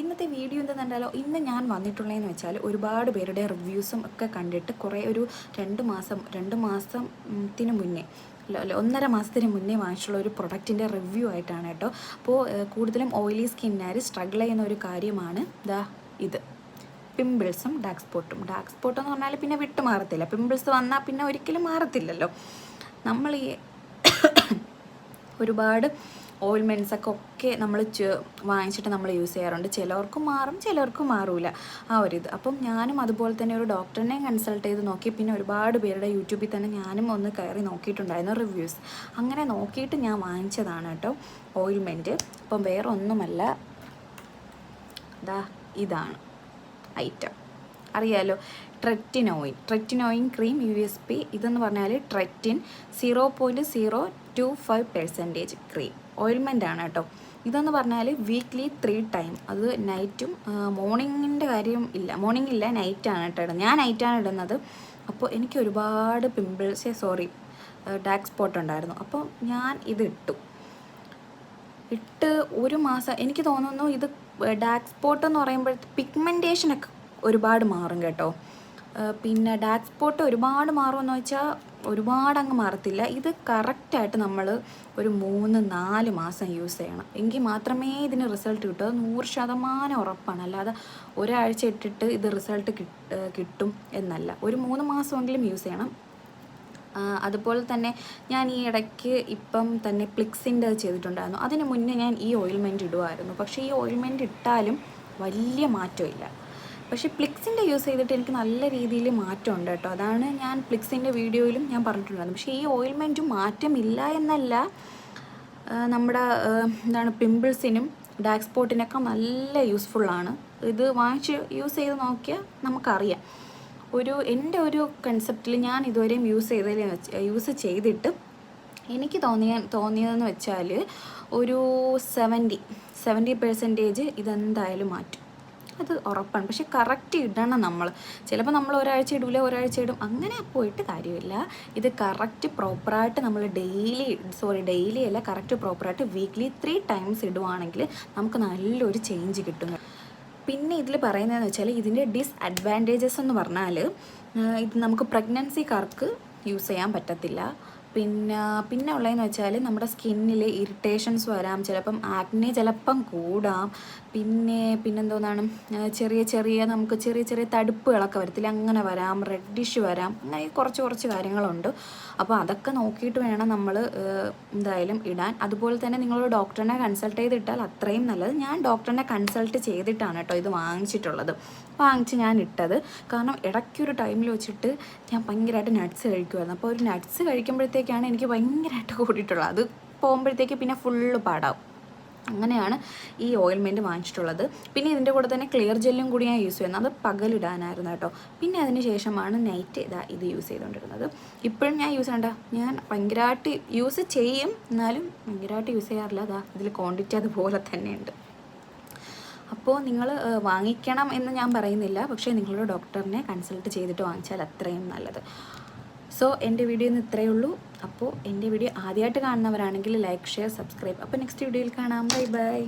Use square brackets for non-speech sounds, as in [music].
ഇന്നത്തെ വീഡിയോ എന്താണെന്നുണ്ടാലോ ഇന്ന് ഞാൻ വന്നിട്ടുള്ളതെന്ന് വെച്ചാൽ ഒരുപാട് പേരുടെ റിവ്യൂസും ഒക്കെ കണ്ടിട്ട് കുറേ ഒരു രണ്ട് മാസം രണ്ട് മാസത്തിന് മുന്നേ ഒന്നര മാസത്തിന് മുന്നേ വാങ്ങിച്ചുള്ള ഒരു പ്രൊഡക്റ്റിന്റെ റിവ്യൂ ആയിട്ടാണ് കേട്ടോ. അപ്പോൾ കൂടുതലും ഓയിലി സ്കിന്നുകാർ സ്ട്രഗിൾ ചെയ്യുന്ന ഒരു കാര്യമാണ് ദാ ഇത്. പിമ്പിൾസും ഡാർക്ക് സ്പോട്ടും. ഡാർക്ക് സ്പോട്ട് എന്ന് പറഞ്ഞാൽ പിന്നെ വിട്ട് മാറത്തില്ല. പിമ്പിൾസ് വന്നാൽ പിന്നെ ഒരിക്കലും മാറത്തില്ലല്ലോ. നമ്മൾ ഈ [coughs] ഒരുപാട് ഓയിൽമെന്റ്സ് ഒക്കെ നമ്മൾ വാങ്ങിച്ചിട്ട് നമ്മൾ യൂസ് ചെയ്യാറുണ്ട്. ചിലവർക്ക് മാറും ചിലവർക്ക് മാറൂല. ആ ഒരു ഇത്. അപ്പം ഞാനും അതുപോലെ തന്നെ ഒരു ഡോക്ടറിനെ കൺസൾട്ട് ചെയ്ത് നോക്കി. പിന്നെ ഒരുപാട് പേരുടെ യൂട്യൂബിൽ തന്നെ ഞാനും ഒന്ന് കയറി നോക്കിയിട്ടുണ്ടായിരുന്നു റിവ്യൂസ്. അങ്ങനെ നോക്കിയിട്ട് ഞാൻ വാങ്ങിച്ചതാണ് കേട്ടോ ഓയിൽമെന്റ്. അപ്പം വേറെ ഒന്നുമല്ല ദാ ഇതാണ് ഐറ്റം. അറിയാലോ tretinoin tretinoin cream U S P ഇതെന്ന് പറഞ്ഞാൽ Tretin zero point zero two five percentage cream ഓയിൽമെന്റ് ആണ് കേട്ടോ. ഇതെന്ന് പറഞ്ഞാൽ വീക്ക്ലി ത്രീ ടൈം അത് നൈറ്റും മോർണിംഗിന്റെ കാര്യം ഇല്ല. മോർണിംഗ് ഇല്ല നൈറ്റാണ് കേട്ടോ ഇടുന്നത്. ഞാൻ നൈറ്റാണ് ഇടുന്നത്. അപ്പോൾ എനിക്ക് ഒരുപാട് പിമ്പിൾസ് സോറി ഡാർക്ക് സ്പോട്ട് ഉണ്ടായിരുന്നു. അപ്പോൾ ഞാൻ ഇത് ഇട്ടു. ഇട്ട് ഒരു മാസം എനിക്ക് തോന്നുന്നു ഇത് ഡാർക്ക് സ്പോട്ട് എന്ന് പറയുമ്പോൾ പിഗ്മെന്റേഷനൊക്കെ ഒരുപാട് മാറും കേട്ടോ. പിന്നെ ഡാർക്ക് സ്പോട്ട് ഒരുപാട് മാറുമെന്ന് വെച്ചാൽ ഒരുപാട് അങ്ങ് മാറത്തില്ല. ഇത് കറക്റ്റായിട്ട് നമ്മൾ ഒരു മൂന്ന് നാല് മാസം യൂസ് ചെയ്യണം. എങ്കിൽ മാത്രമേ ഇതിന് റിസൾട്ട് കിട്ടൂ. അത് നൂറ് ശതമാനം ഉറപ്പാണ്. അല്ലാതെ ഒരാഴ്ച ഇട്ടിട്ട് ഇത് റിസൾട്ട് കിട്ടും എന്നല്ല. ഒരു മൂന്ന് മാസമെങ്കിലും യൂസ് ചെയ്യണം. അതുപോലെ തന്നെ ഞാൻ ഈ ഇടയ്ക്ക് ഇപ്പം തന്നെ പ്ലിക്സിന്റെ ചെയ്തിട്ടുണ്ടായിരുന്നു. അതിന് മുന്നേ ഞാൻ ഈ ഓയിൽമെന്റ് ഇടുമായിരുന്നു പക്ഷേ ഈ ഓയിൽമെന്റ് ഇട്ടാലും വലിയ മാറ്റമില്ല. പക്ഷേ പ്ലിക്സിന്റെ യൂസ് ചെയ്തിട്ട് എനിക്ക് നല്ല രീതിയിൽ മാറ്റമുണ്ട് കേട്ടോ. അതാണ് ഞാൻ പ്ലിക്സിന്റെ വീഡിയോയിലും ഞാൻ പറഞ്ഞിട്ടുണ്ടായിരുന്നു പക്ഷേ ഈ ഓയിൽമെന്റും മാറ്റമില്ല എന്നല്ല നമ്മുടെ എന്താണ് പിമ്പിൾസിനും ഡാർക്ക് സ്പോട്ടിനൊക്കെ നല്ല യൂസ്ഫുള്ളാണ് ഇത് വാങ്ങിച്ച് യൂസ് ചെയ്ത് നോക്കിയാൽ നമുക്കറിയാം. ഒരു എന്റെ ഒരു കൺസെപ്റ്റിൽ ഞാൻ ഇതുവരെയും യൂസ് ചെയ്തതിൽ യൂസ് ചെയ്തിട്ട് എനിക്ക് തോന്നിയ തോന്നിയതെന്ന് വെച്ചാൽ ഒരു സെവന്റി സെവന്റി പെർസെന്റേജ് ഇതെന്തായാലും മാറ്റും. അത് ഉറപ്പാണ്. പക്ഷെ കറക്റ്റ് ഇടണം നമ്മൾ. ചിലപ്പോൾ നമ്മൾ ഒരാഴ്ച ഇടൂല ഒരാഴ്ച ഇടും. അങ്ങനെ പോയിട്ട് കാര്യമില്ല. ഇത് കറക്റ്റ് പ്രോപ്പറായിട്ട് നമ്മൾ ഡെയിലി സോറി ഡെയിലി അല്ല കറക്റ്റ് പ്രോപ്പറായിട്ട് വീക്ക്ലി ത്രീ ടൈംസ് ഇടുവാണെങ്കിൽ നമുക്ക് നല്ലൊരു ചേഞ്ച് കിട്ടും. പിന്നെ ഇതിൽ പറയുന്നതെന്ന് വെച്ചാൽ ഇതിന്റെ ഡിസ്അഡ്വാന്റേജസ് എന്ന് പറഞ്ഞാൽ ഇത് നമുക്ക് പ്രഗ്നൻസിക്കാർക്ക് യൂസ് ചെയ്യാൻ പറ്റത്തില്ല. പിന്നെ പിന്നെ ഉള്ളതെന്ന് വെച്ചാൽ നമ്മുടെ സ്കിന്നിൽ ഇറിറ്റേഷൻസ് വരാം. ചിലപ്പം ആക്നെ ചിലപ്പം കൂടാം. പിന്നെ പിന്നെന്തോന്നാണ് ചെറിയ ചെറിയ നമുക്ക് ചെറിയ ചെറിയ തടുപ്പുകളൊക്കെ വരത്തില്ല അങ്ങനെ വരാം റെഡിഷ് വരാം അങ്ങനെ കുറച്ച് കുറച്ച് കാര്യങ്ങളുണ്ട്. അപ്പോൾ അതൊക്കെ നോക്കിയിട്ട് വേണം നമ്മൾ എന്തായാലും ഇടാൻ. അതുപോലെ തന്നെ നിങ്ങൾ ഡോക്ടറിനെ കൺസൾട്ട് ചെയ്തിട്ടാൽ അത്രയും നല്ലത്. ഞാൻ ഡോക്ടറിനെ കൺസൾട്ട് ചെയ്തിട്ടാണ് കേട്ടോ ഇത് വാങ്ങിച്ചിട്ടുള്ളത്. വാങ്ങിച്ച് ഞാൻ ഇട്ടത്. കാരണം ഇടയ്ക്കൊരു ടൈമിൽ വെച്ചിട്ട് ഞാൻ ഭയങ്കരമായിട്ട് നട്ട്സ് കഴിക്കുമായിരുന്നു അപ്പോൾ ഒരു നട്ട്സ് കഴിക്കുമ്പോഴത്തേക്കാണ് എനിക്ക് ഭയങ്കരമായിട്ട് കൂടിയിട്ടുള്ളത്. അത് പോകുമ്പോഴത്തേക്ക് പിന്നെ ഫുള്ള് പാടാവും. അങ്ങനെയാണ് ഈ ഓയിൽമെന്റ് വാങ്ങിച്ചിട്ടുള്ളത്. പിന്നെ ഇതിന്റെ കൂടെ തന്നെ ക്ലിയർ ജെല്ലും കൂടി ഞാൻ യൂസ് ചെയ്യുന്നത് അത് പകലിടാനായിരുന്നു കേട്ടോ. പിന്നെ അതിന് ശേഷമാണ് നൈറ്റ് ഇതാ ഇത് യൂസ് ചെയ്തുകൊണ്ടിരുന്നത് ഇപ്പോഴും ഞാൻ യൂസ് ചെയ്യണ്ട ഞാൻ ഭയങ്കരമായിട്ട് യൂസ് ചെയ്യും. എന്നാലും ഭയങ്കരമായിട്ട് യൂസ് ചെയ്യാറില്ല. അതാ ഇതിൽ ക്വാണ്ടിറ്റി അതുപോലെ തന്നെയുണ്ട്. അപ്പോൾ നിങ്ങൾ വാങ്ങിക്കണം എന്ന് ഞാൻ പറയുന്നില്ല. പക്ഷേ നിങ്ങളുടെ ഡോക്ടറിനെ കൺസൾട്ട് ചെയ്തിട്ട് വാങ്ങിച്ചാൽ അത്രയും നല്ലത്. സോ എന്റെ വീഡിയോ ഇന്ന് ഇത്രയേ ഉള്ളൂ. അപ്പോൾ എന്റെ വീഡിയോ ആദ്യമായിട്ട് കാണുന്നവരാണെങ്കിൽ ലൈക്ക് ഷെയർ സബ്സ്ക്രൈബ് അപ്പോൾ നെക്സ്റ്റ് വീഡിയോയിൽ കാണാം. Bye bye